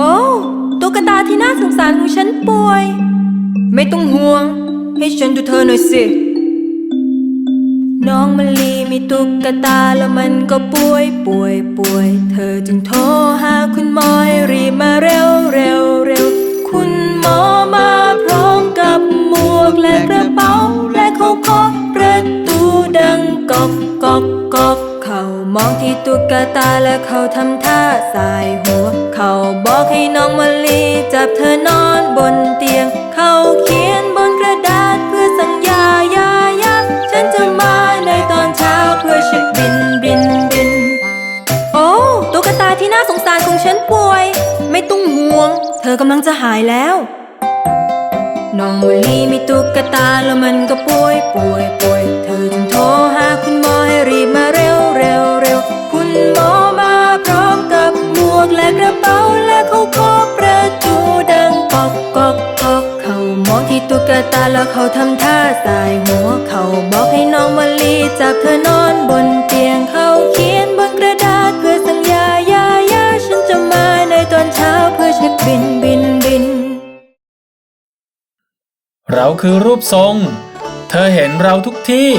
โอ้ตุ๊กตาที่น่าสงสารของฉันป่วย ไม่ต้องห่วง ให้ฉันดูเธอหน่อยสิ น้องมะลีมีตุ๊กตาแล้วมันก็ป่วยป่วยป่วย เธอจึงโทรหาคุณหมอให้รีบมาเร็วเร็วเร็วคุณหมอมาพร้อมกับหมวกและกระเป๋าและเขาเคาะประตูดังกอกกอกกอก มองที่ตุ๊กตาและเขาทำท่าสายหัว เขาบอกให้น้องมะลีจับเธอนอนบนเตียง เขาเขียนบนกระดาษเพื่อสัญญายายาฉันจะมาในตอนเช้าเพื่อเช็คบินบินบิน โอ้ตุ๊กตาที่น่าสงสารของฉันป่วย ไม่ต้องห่วง เธอกำลังจะหายแล้วน้องมะลีมีตุ๊กตาแล้วมันก็ป่วยป่วยป่วย ตาแล้วเขาทำท่าสายหัวเขาบอกให้น้องมะลีจับเธอนอนบนเตียงเขาเขียนบนกระดาษเพื่อสัญญายายาฉันจะมาในตอนเช้าเพื่อเช็คบินบินบิน เราคือรูปทรง เธอเห็นเราทุกที่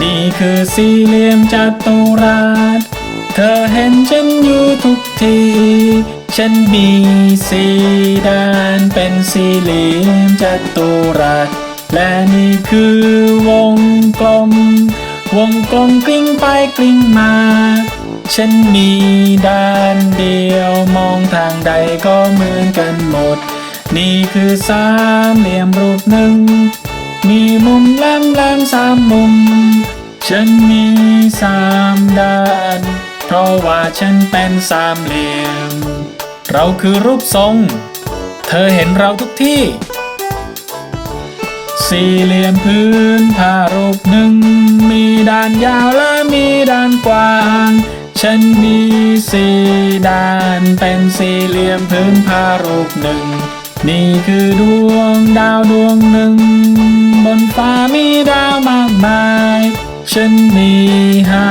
นี่คือสี่เหลี่ยมจัตุรัส เธอเห็นฉันอยู่ทุกที ฉันมีสี่ด้านเป็นสี่เหลี่ยมจัตุรัส และนี่คือวงกลม วงกลมกลิ้งไปกลิ้งมา ฉันมีด้านเดียวมองทางใดก็เหมือนกันหมด นี่คือสามเหลี่ยมรูปหนึ่ง มีมุมแหลมแหลมๆสามมุม ฉันมีสามด้าน เพราะว่าฉันเป็นสามเหลี่ยม เราคือรูปทรง เธอเห็นเราทุกที่ สี่เหลี่ยมพื้นผ้ารูปหนึ่ง มีด้านยาวและมีด้านกว้าง ฉันมีสี่ด้านเป็นสี่เหลี่ยมพื้นผ้ารูปหนึ่ง นี่คือดวงดาวดวงหนึ่ง บนฟ้ามีดาวมากมาย ฉันมีห้า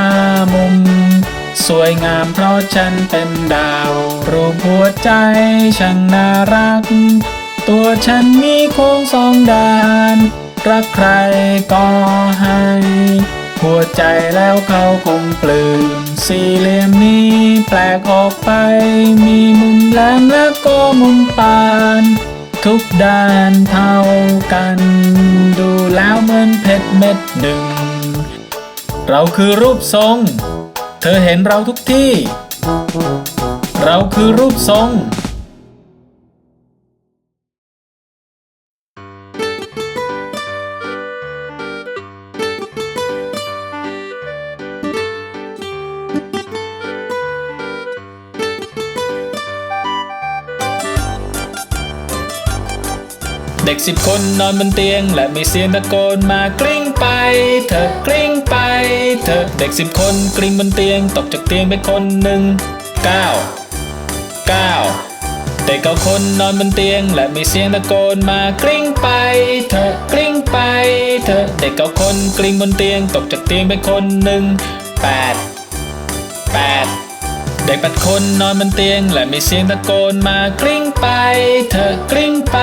มุม สวยงามเพราะฉันเป็นดาว รูปหัวใจช่างน่ารัก ตัวฉันมีโค้งสองด้าน รักใครก็ให้ หัวใจแล้วเขาคงปลื้มสี่เหลี่ยมนี้แปลกออกไป มีมุมแหลมและก็มุมปาน ทุกด้านเท่ากัน ดูแล้วเหมือนเพชรเม็ดหนึ่ง เราคือรูปทรง เธอเห็นเราทุกที่ เราคือรูปทรง เด็กสิบคนนอนบนเตียง และมีเสียงตะโกนมากลิ้ง ไปเธอกลิ้งไปเธอเด็กสิบคนกลิ้งบนเตียงตกจากเตียงไปคนหนึ่งเก้าเก้าเด็กเก้าคนนอนบนเตียง และมีเสียงตะโกนมากลิ้งไปเธอกลิ้งไปเธอเด็กเก้าคนกลิ้งบนเตียง ตกจากเตียงไปคนหนึ่งแปดแปดเด็กแปดคนนอนบนเตียง และมีเสียงตะโกนมากลิ้งไป เธอกลิ้งไป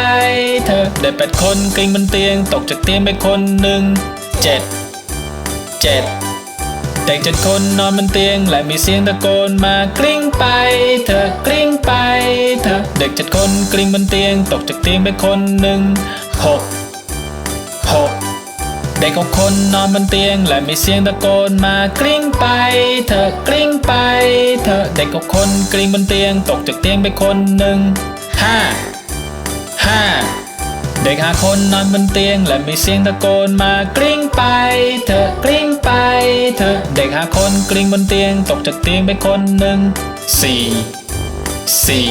เธอเด็กแปดคนกลิ้งบนเตียง ตกจากเตียงไปคนหนึ่ง เจ็ดเจ็ดเด็กเจ็ดคนนอนบนเตียง และมีเสียงตะโกนมากลิ้งไป เธอกลิ้งไป เธอเด็กเจ็ดคนกลิ้งบนเตียง ตกจากเตียงไปคนหนึ่งหกหกเด็กหกคนนอนบนเตียง และมีเสียงตะโกนมากลิ้งไป เธอกลิ้งไป เธอเด็กหกคนกลิ้งบนเตียง ตกจากเตียงไปคนหนึ่งห้าห้า เด็กหาคนนอนบนเตียง และมีเสียงตะโกนมากลิ้งไป เธอกลิ้งไป เธอเด็กหาคนกลิ้งบนเตียง ตกจากเตียงไปคนหนึ่งสี่สี่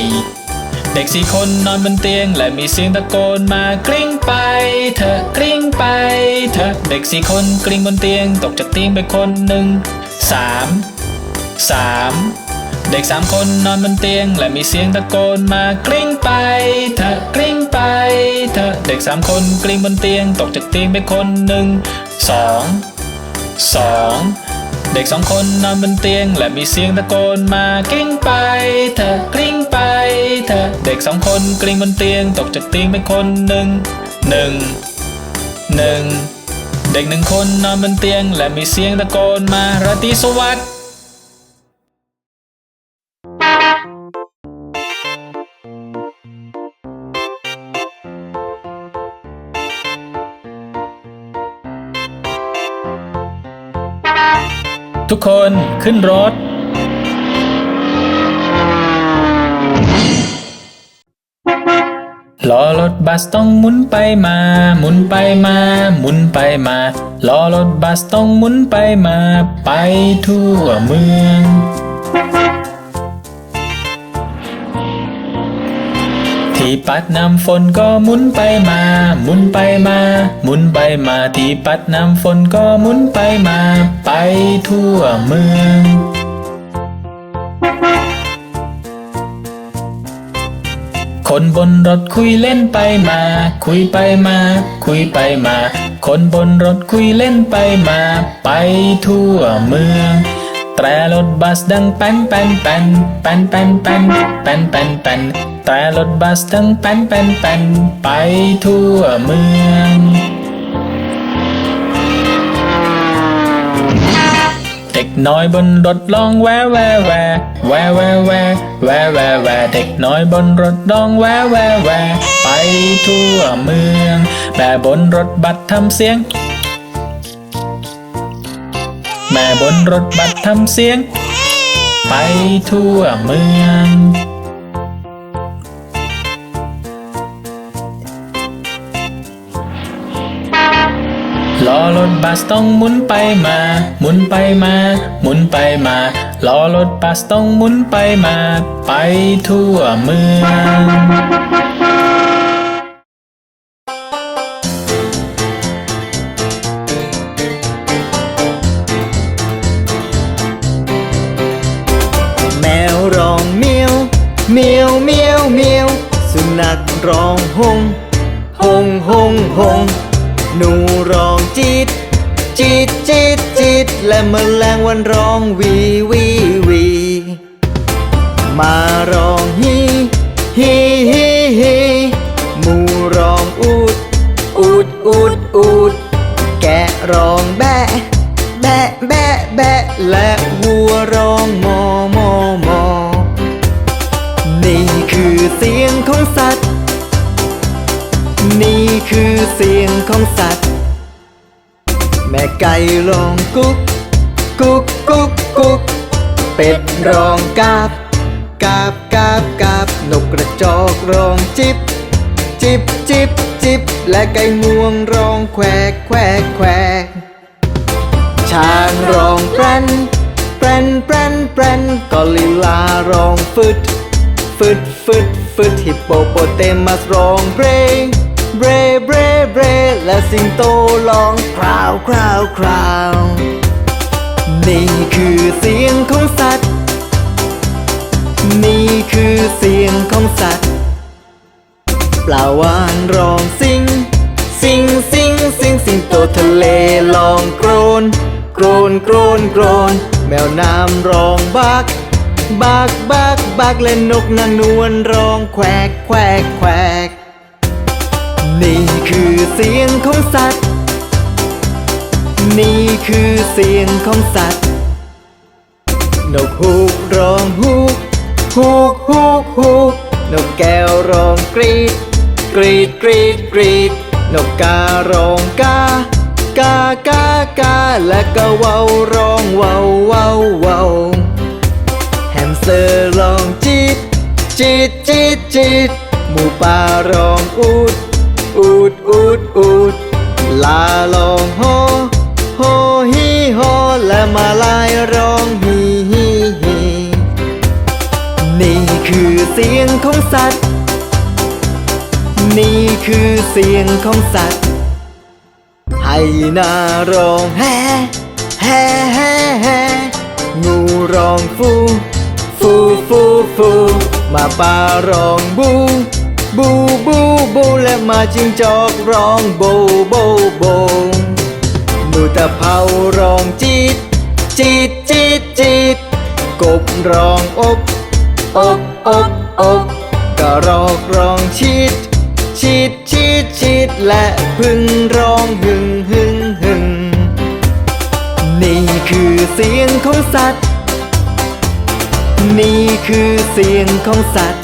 เด็กสี่คนนอนบนเตียง และมีเสียงตะโกนมากลิ้งไป เธอกลิ้งไป เธอเด็กสี่คนกลิ้งบนเตียง ตกจากเตียงไปคนหนึ่งสามสาม เด็กสามคนนอนบนเตียง และมีเสียงตะโกนมากลิ้งไป เธอกลิ้งไป เธอเด็กสามคนกลิ้งบนเตียง ตกจากเตียงไปคนหนึ่งสองสองเด็กสองคนนอนบนเตียง และมีเสียงตะโกนมากลิ้งไปเถอะกลิ้งไปเถอะเด็กสองคนกลิ้งบนเตียง ตกจากเตียงไปคนหนึ่งหนึ่งหนึ่งเด็กหนึ่งคนนอนบนเตียง และมีเสียงตะโกนมาราตรีสวัสดิ์ ทุกคนขึ้นรถ ล้อรถบัสต้องหมุนไปมา หมุนไปมา หมุนไปมา ล้อรถบัสต้องหมุนไปมา ไปทั่วเมือง ที่ปัดน้ำฝนก็หมุนไปมา หมุนไปมา หมุนไปมาที่ปัดน้ำฝนก็หมุนไปมา ไปทั่วเมืองคนบนรถคุยเล่นไปมา คุยไปมา คุยไปมา คนบนรถคุยเล่นไปมา ไปทั่วเมือง แตรรถบัสดังแป้นแป้นแป้นแป้นแป้นแป้นแป้นแป้นแป้นแตรรถบัสดังแป้นแป้นแป้นไปทั่วเมืองเด็กน้อยบนรถร้องแววแววแววแววแววแววแววแววแวเด็กน้อยบนรถร้องแววแววแววไปทั่วเมืองแม่บนรถบัสทำเสียง แม่บนรถบัสทำเสียง ไปทั่วเมือง ล้อรถบัสต้องหมุนไปมา หมุนไปมา หมุนไปมา ล้อรถบัสต้องหมุนไปมา ไปทั่วเมือง นัขร้องหงหงหงหงหนูร้องจีดจีดจีดจีดและแมลงวันร้องวีวีวีมาร้องฮีฮีฮีฮีหมูร้องอูดอูดอูดอูดแกะร้องแบะแบะแบะแบะและ นี่คือเสียงของสัตว์ แม่ไก่ร้องกุ๊กกุ๊กกุ๊กกุ๊กเป็ดร้องกาบกาบกาบกาบนกกระจอกร้องจิบจิบจิบจิบและไก่งวงร้องแควกแควกแควกช้างร้องแปรนแปรนแปรนแปรนกอริลาร้องฟึดฟึดฟึดฟึดฮิปโปโปเตมัสร้องเบร เบรเบรเบรและสิงโตร้องคราวคราวคราว นี่คือเสียงของสัตว์ นี่คือเสียงของสัตว์ ปลาวานร้องสิง สิงสิงสิงสิงโตทะเลร้องโกรนโกรนโกรนโกรนแมวน้ำร้องบักบักบักบักและนกนางนวลร้องแควกแควกแควก นี่คือเสียงของสัตว์ นี่คือเสียงของสัตว์ นกฮูกร้องฮูกฮูกฮูกฮูกนกแก้วร้องกรีด กรีดกรีดกรีด นกการ้องกากากากาและก็เว้าร้องเว้าเว้าเว้าแฮมสเตอร์ร้องจีดจีดจีดจีดหมูป่าร้องอูด ดอูดอูดลาร้องโฮโฮฮีโฮและมาลายร้องฮีฮีฮีนี่คือเสียงของสัตว์ นี่คือเสียงของสัตว์ ให้นาร้องแฮแฮแฮแฮงูร้องฟู ฟูฟูฟูมาป่าร้องบูบูบู บูและมาจิงจอกร้องโบโบโบหนูตะเภาร้องจีดจีดจีดจีดกบร้องอบอบอบอบกระรอกร้องชีดชีดชีดชีดและพึ่งร้องหึงหึงหึงนี่คือเสียงของสัตว์ นี่คือเสียงของสัตว์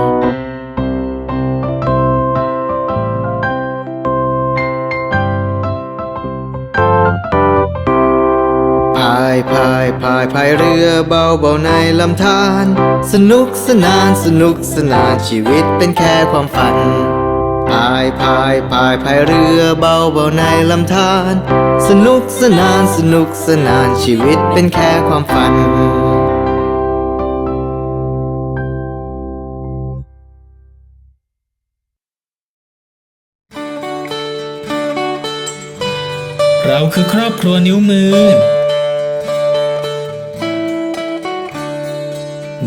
ายพายพายพายเรือเบาเบาในลำธารสนุกสนานสนุกสนานชีวิตเป็นแค่ความฝันพายพายพายพายเรือเบาเบาในลำธารสนุกสนานสนุกสนานชีวิตเป็นแค่ความฝันเราคือครอบครัวนิ้วมือ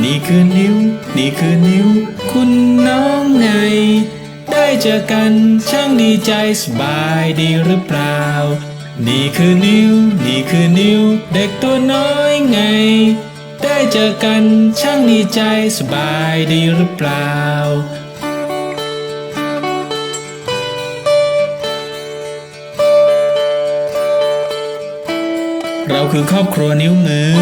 นี่คือนิ้ว นี่คือนิ้ว คุณน้องไง ได้เจอกันช่างดีใจสบายดีหรือเปล่า นี่คือนิ้ว นี่คือนิ้ว เด็กตัวน้อยไง ได้เจอกันช่างดีใจสบายดีหรือเปล่าเราคือครอบครัวนิ้วมือ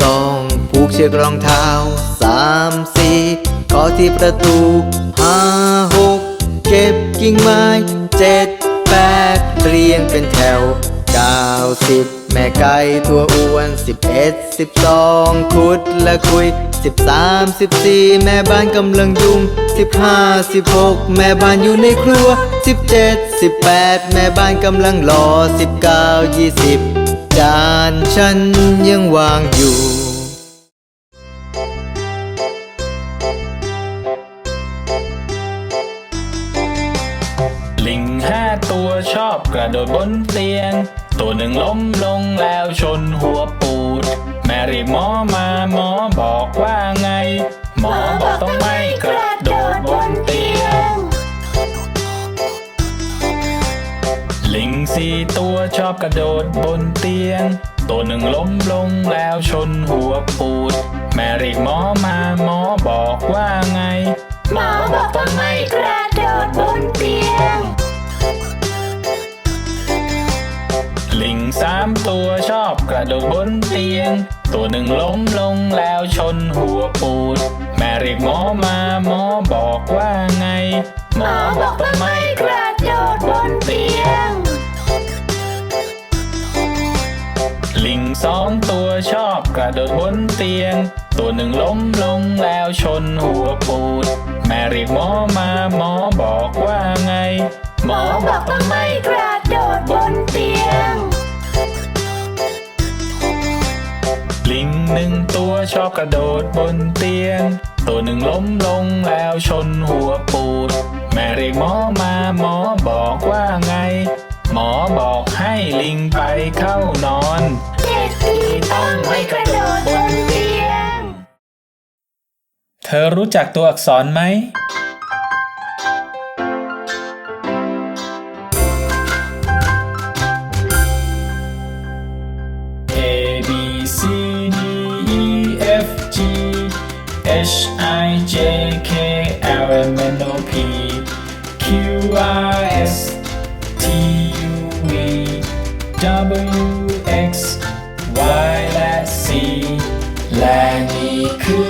สองผูกเชือกรองเท้าสามสี่ขอที่ประตูห้าหกเก็บกิ่งไม้เจ็ดแปดเรียงเป็นแถวเก้าสิบแม่ไก่ตัวอ้วนสิบเอ็ดสิบสองคุดและคุยสิบสามสิบสี่แม่บ้านกำลังยุ่งสิบห้าสิบหกแม่บ้านอยู่ในครัวสิบเจ็ดสิบแปดแม่บ้านกำลังรอสิบเก้ายี่สิบ จานฉันยังวางอยู่ ลิงห้าตัวชอบกระโดดบนเตียง ตัวหนึ่งล้มลงแล้วชนหัวปูด แม่เรียกหมอมาหมอบอกว่าไง หมอบอกต้องไม่กระ สี่ตัวชอบกระโดดบนเตียง ตัวหนึ่งล้มลงแล้วชนหัวปูด แม่เรียกหมอมาหมอบอกว่าไง หมอบอกต้องไม่กระโดดบนเตียง ลิงสามตัวชอบกระโดดบนเตียง ตัวหนึ่งล้มลงแล้วชนหัวปูด แม่เรียกหมอมาหมอบอกว่าไง หมอบอกต้องไม่กระโดดบนเตียง โดดบนเตียง ตัวหนึ่งล้มลงแล้วชนหัวปูด แม่เรียกหมอมาหมอบอกว่าไง หมอบอกต้องไม่กระโดดบนเตียง ลิงหนึ่งตัวชอบกระโดดบนเตียง ตัวหนึ่งล้มลงแล้วชนหัวปูด แม่เรียกหมอมาหมอบอกว่าไง หมอบอกให้ลิงไปเข้านอน เด็กดีต้องไม่กระโดดบนเตียง เธอรู้จักตัวอักษรไหม A B C D E F G H I J K L M N O P Q R S T U V W X และนี่คือ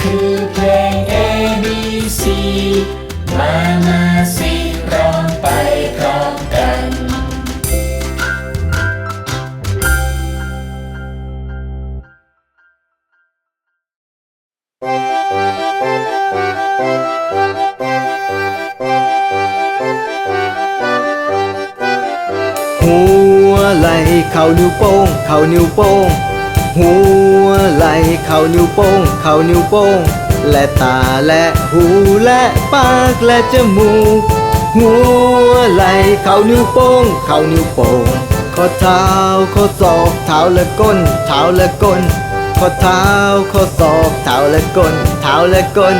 คือเพลง A B C มามาสิร้องไปพร้อมกัน หัวไหลเข่านิ้วโป้ง เข่านิ้วโป้ง หัวไหลเข่านิ้วโป้งเข่านิ้วโป้ง และตาและหูและปากและจมูก หัวไหลเข่านิ้วโป้งเข่านิ้วโป้งข้อเท้าข้อศอกเท้าและก้น เท้าและก้นข้อเท้าข้อศอกเท้าและก้น เท้าและก้น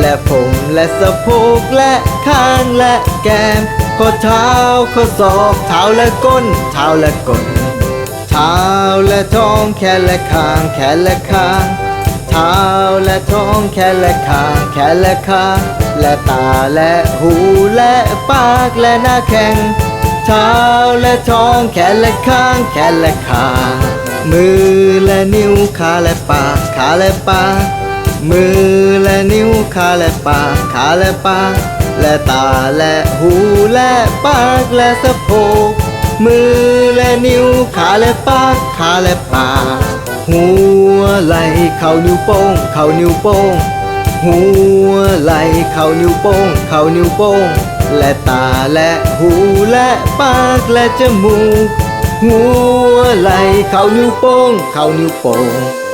และผมและสะโพกและข้างและแก้มข้อเท้าข้อศอกเท้าและก้น เท้าและก้น ท้าและท้องแขนและคางแขนและคางเท้าและท้องแขนและขาแขนและขาและตาและหูและปากและหน้าแข้งเท้าและท้องแขนและข้างแขนและขามือและนิ้วขาและปากขาและปากมือและนิ้วขาและปากขาและปากและตาและหูและปากและสะโพก มือและนิ้วขาและปากขาและปากหัวไหล่เข่านิ้วโป้งเข่านิ้วโป้ง หัวไหล่เข่านิ้วโป้งเข่านิ้วโป้ง และตาและหูและปากและจมูกหัวไหล่เข่านิ้วโป้งเข่านิ้วโป้ง